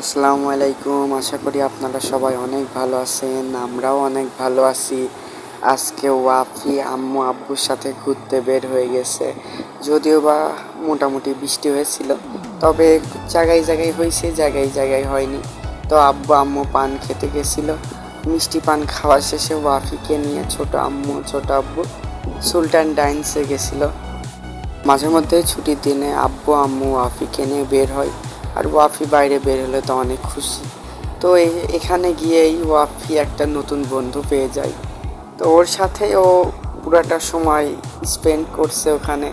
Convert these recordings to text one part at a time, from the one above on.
আসসালামু আলাইকুম। আশা করি আপনারা সবাই অনেক ভালো আছেন, আমরাও অনেক ভালো আছি। আজকে ওয়াফি আম্মু আব্বুর সাথে ঘুরতে বের হয়ে গেছে। যদিও বা মোটামুটি বৃষ্টি হয়েছিল, তবে জায়গায় জায়গায় হয়েছে, জায়গায় জায়গায় হয়নি। তো আব্বু আম্মু পান খেতে গেছিল। মিষ্টি পান খাওয়া শেষে ওয়াফিকে নিয়ে ছোট আম্মু, ছোট আব্বু সুলতান ডাইন্সে গেছিল। মাঝে মধ্যে ছুটির দিনে আব্বু আম্মু ওয়াফিকে নিয়ে বের হয়। আর ওয়াফি বাইরে বের হলে তো অনেক খুশি। তো এখানে গিয়েই ওয়াফি একটা নতুন বন্ধু পেয়ে যায়। তো ওর সাথে ও পুরাটা সময় স্পেন্ড করছে ওখানে।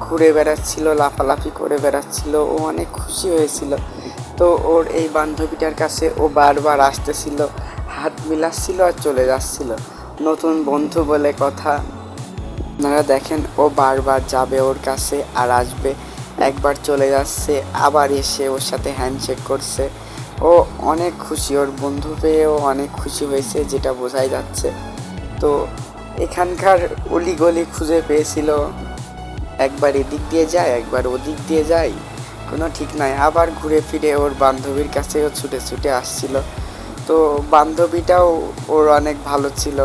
ঘুরে বেড়াচ্ছিল, লাফালাফি করে বেড়াচ্ছিল, ও অনেক খুশি হয়েছিল। তো ওর এই বান্ধবীটার কাছে ও বারবার আসতেছিল, হাত মিলাচ্ছিল আর চলে যাচ্ছিল। নতুন বন্ধু বলে কথা। আপনারা দেখেন, ও বারবার যাবে ওর কাছে আর আসবে। একবার চলে যাচ্ছে, আবার এসে ওর সাথে হ্যান্ডশেক করছে। ও অনেক খুশি, ওর বন্ধু পেয়ে ও অনেক খুশি হয়েছে, যেটা বোঝাই যাচ্ছে। তো এখানকার অলি গলি খুঁজে পেয়েছিল, একবার এদিক দিয়ে যায়, একবার ওদিক দিয়ে যায়, কোনো ঠিক নাই। আবার ঘুরে ফিরে ওর বান্ধবীর কাছেও ছুটে ছুটে আসছিল। তো বান্ধবীটাও ওর অনেক ভালো ছিল।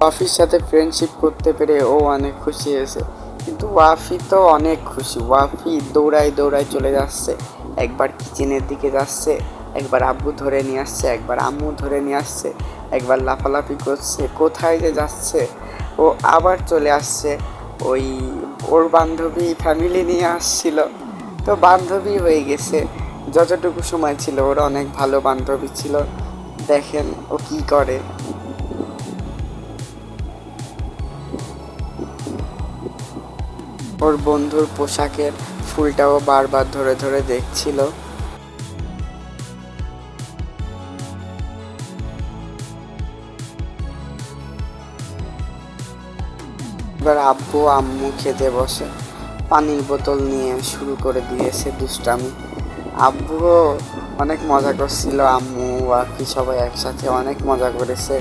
ওয়াফির সাথে ফ্রেন্ডশিপ করতে পেরে ও অনেক খুশি হয়েছে। কিন্তু ওয়াফি তো অনেক খুশি। ওয়াফি দৌড়ায় দৌড়ায় চলে যাচ্ছে, একবার কিচেনের দিকে যাচ্ছে, একবার আব্বু ধরে নিয়ে আসছে, একবার আম্মু ধরে নিয়ে আসছে, একবার লাফালাফি করছে, কোথায় যে যাচ্ছে। ও আবার চলে আসছে, ওই ওর বান্ধবী ফ্যামিলি নিয়ে আসছিল। তো বান্ধবী হয়ে গেছে। যতটুকু সময় ছিল, ওর অনেক ভালো বান্ধবী ছিল। দেখেন ও কি করে। ওর বন্ধুর পোশাকের ফুলটাও বারবার ধরে ধরে দেখছিল। এবার আব্বু আম্মু খেতে বসে। পানির বোতল নিয়ে শুরু করে দিয়েছে দুষ্টামি। আব্বুও অনেক মজা করছিল, আম্মু আকি সবাই একসাথে অনেক মজা করেছে।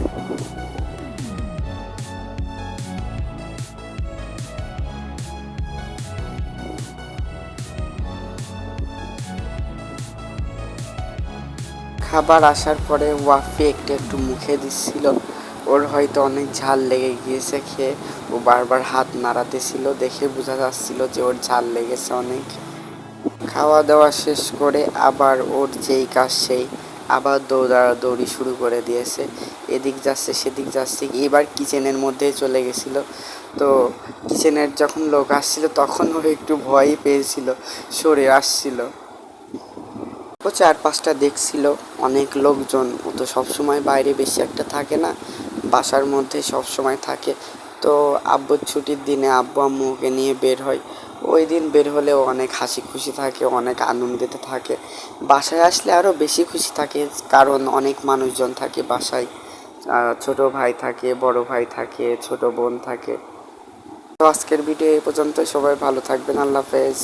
খাবার আসার পরে ওয়াফি একটু একটু মুখে দিচ্ছিল। ওর হয়তো অনেক ঝাল লেগে গিয়েছে খেয়ে। ও বারবার হাত নাড়াতেছিল দেখে বোঝা যাচ্ছিল যে ওর ঝাল লেগেছে অনেক। খাওয়া দাওয়া শেষ করে আবার ওর যেই কাজ সেই আবার দৌড়া দৌড়ি শুরু করে দিয়েছে। এদিক যাচ্ছে, সেদিক যাচ্ছে। এবার কিচেনের মধ্যেই চলে গেছিল। তো কিচেনের যখন লোক আসছিল তখন ও একটু ভয়ই পেয়েছিল। সরে আসছিল। ও চার পাঁচটা দেখছিল। অনেক লোকজন, ও তো সবসময় বাইরে বেশি একটা থাকে না, বাসার মধ্যে সব সময় থাকে। তো আব্বুর ছুটির দিনে আব্বু আম্মু ওকে নিয়ে বের হয়। ওই দিন বের হলেও অনেক হাসি খুশি থাকে, অনেক আনন্দিত থাকে। বাসায় আসলে আরও বেশি খুশি থাকে, কারণ অনেক মানুষজন থাকে বাসায়। ছোট ভাই থাকে, বড় ভাই থাকে, ছোট বোন থাকে। তো আজকের ভিডিও এই পর্যন্ত সবাই ভালো থাকবেন। আল্লাহ হাফেজ।